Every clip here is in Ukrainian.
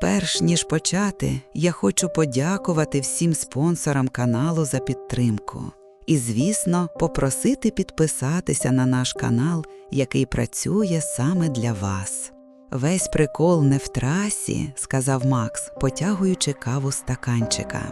Перш ніж почати, я хочу подякувати всім спонсорам каналу за підтримку. І, звісно, попросити підписатися на наш канал, який працює саме для вас. Весь прикол не в трасі, сказав Макс, потягуючи каву стаканчика.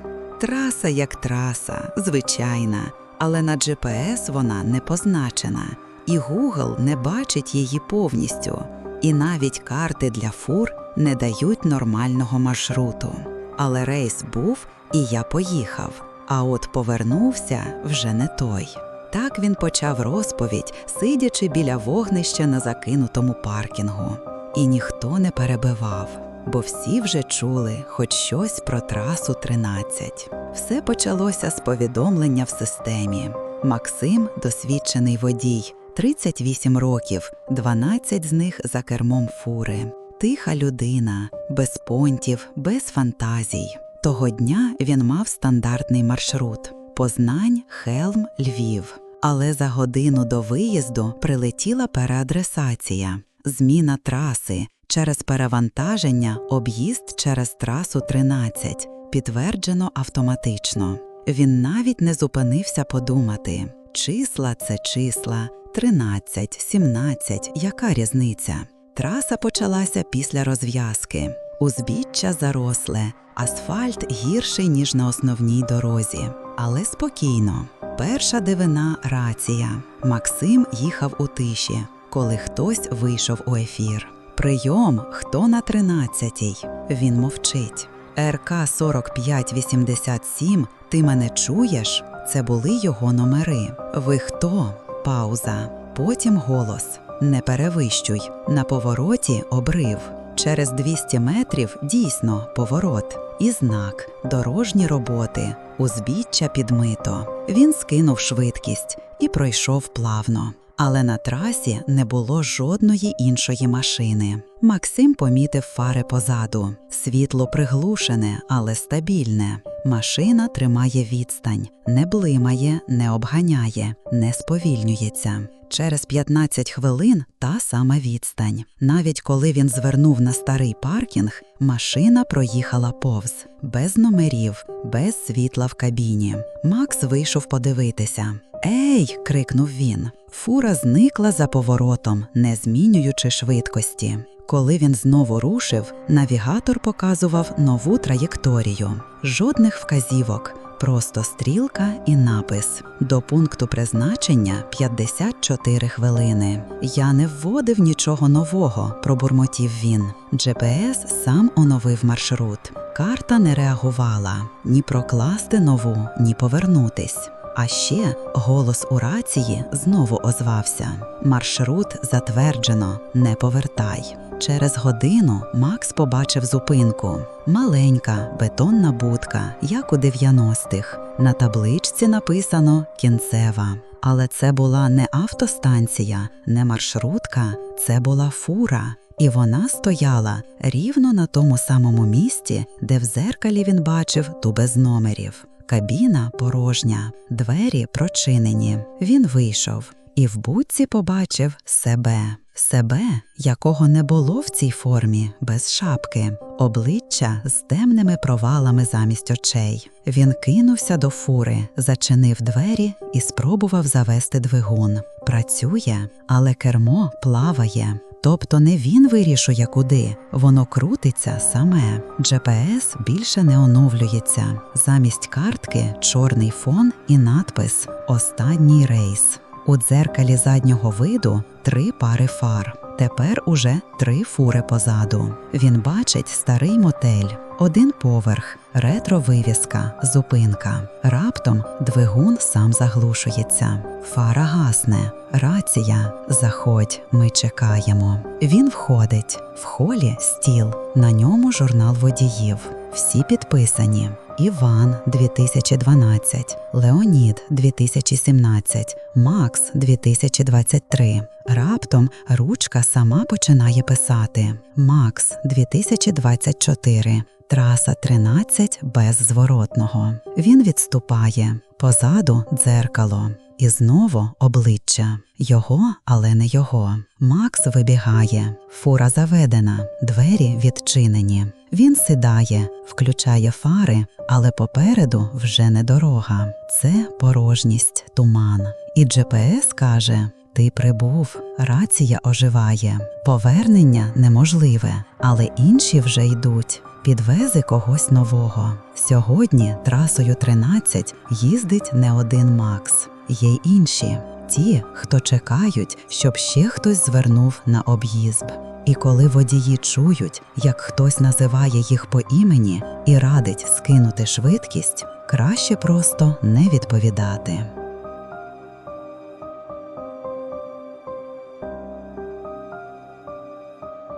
Траса як траса, звичайна, але на GPS вона не позначена, і Google не бачить її повністю, і навіть карти для фур не дають нормального маршруту. Але рейс був, і я поїхав. А от повернувся вже не той. Так він почав розповідь, сидячи біля вогнища на закинутому паркінгу. І ніхто не перебивав, бо всі вже чули хоч щось про трасу 13. Все почалося з повідомлення в системі. Максим досвідчений водій, 38 років, 12 з них за кермом фури. Тиха людина, без понтів, без фантазій. Того дня він мав стандартний маршрут Познань, Хелм, Львів. Але за годину до виїзду прилетіла переадресація, зміна траси через перевантаження, об'їзд через трасу 13, підтверджено автоматично. Він навіть не зупинився подумати: числа це числа, 13, 17, яка різниця? Траса почалася після розв'язки. Узбіччя заросле, асфальт гірший, ніж на основній дорозі. Але спокійно. Перша дивина рація. Максим їхав у тиші, коли хтось вийшов у ефір. Прийом, хто на тринадцятій? Він мовчить. РК 4587, ти мене чуєш? Це були його номери. Ви хто? Пауза. Потім голос. Не перевищуй. На повороті обрив. Через 200 метрів дійсно поворот. І знак дорожні роботи, узбіччя підмито. Він скинув швидкість і пройшов плавно. Але на трасі не було жодної іншої машини. Максим помітив фари позаду. Світло приглушене, але стабільне. Машина тримає відстань, не блимає, не обганяє, не сповільнюється. Через 15 хвилин та сама відстань. Навіть коли він звернув на старий паркінг, машина проїхала повз, без номерів, без світла в кабіні. Макс вийшов подивитися. Ей. крикнув він. Фура зникла за поворотом, не змінюючи швидкості. Коли він знову рушив, навігатор показував нову траєкторію, жодних вказівок, просто стрілка і напис. До пункту призначення 54 хвилини. Я не вводив нічого нового, пробурмотів він. GPS сам оновив маршрут. Карта не реагувала ні прокласти нову, ні повернутись. А ще голос у рації знову озвався: Маршрут затверджено, не повертай. Через годину Макс побачив зупинку. Маленька бетонна будка, як у 90-х. На табличці написано кінцева. Але це була не автостанція, не маршрутка, це була фура. І вона стояла рівно на тому самому місці, де в зеркалі він бачив ту без номерів. Кабіна порожня, двері прочинені. Він вийшов і в будці побачив себе, себе, якого не було в цій формі, без шапки, обличчя з темними провалами замість очей. Він кинувся до фури, зачинив двері і спробував завести двигун. Працює, але кермо плаває. Тобто не він вирішує куди, воно крутиться саме. GPS більше не оновлюється. Замість картки чорний фон і надпис Останній рейс. У дзеркалі заднього виду три пари фар. Тепер уже три фури позаду. Він бачить старий мотель, один поверх, ретро-вивіска, зупинка. Раптом двигун сам заглушується. Фара гасне, рація. Заходь, ми чекаємо. Він входить. В холі стіл. На ньому журнал водіїв. Всі підписані. Іван 2012, Леонід 2017, Макс 2023. Раптом ручка сама починає писати Макс 2024. Траса 13 без зворотного. Він відступає позаду дзеркало. І знову обличчя його, але не його. Макс вибігає, фура заведена, двері відчинені. Він сідає, включає фари, але попереду вже не дорога. Це порожність, туман. І GPS каже: Ти прибув, рація оживає. Повернення неможливе, але інші вже йдуть. Підвези когось нового. Сьогодні трасою 13 їздить не один Макс. Є й інші, ті, хто чекають, щоб ще хтось звернув на об'їзд. І коли водії чують, як хтось називає їх по імені і радить скинути швидкість, краще просто не відповідати.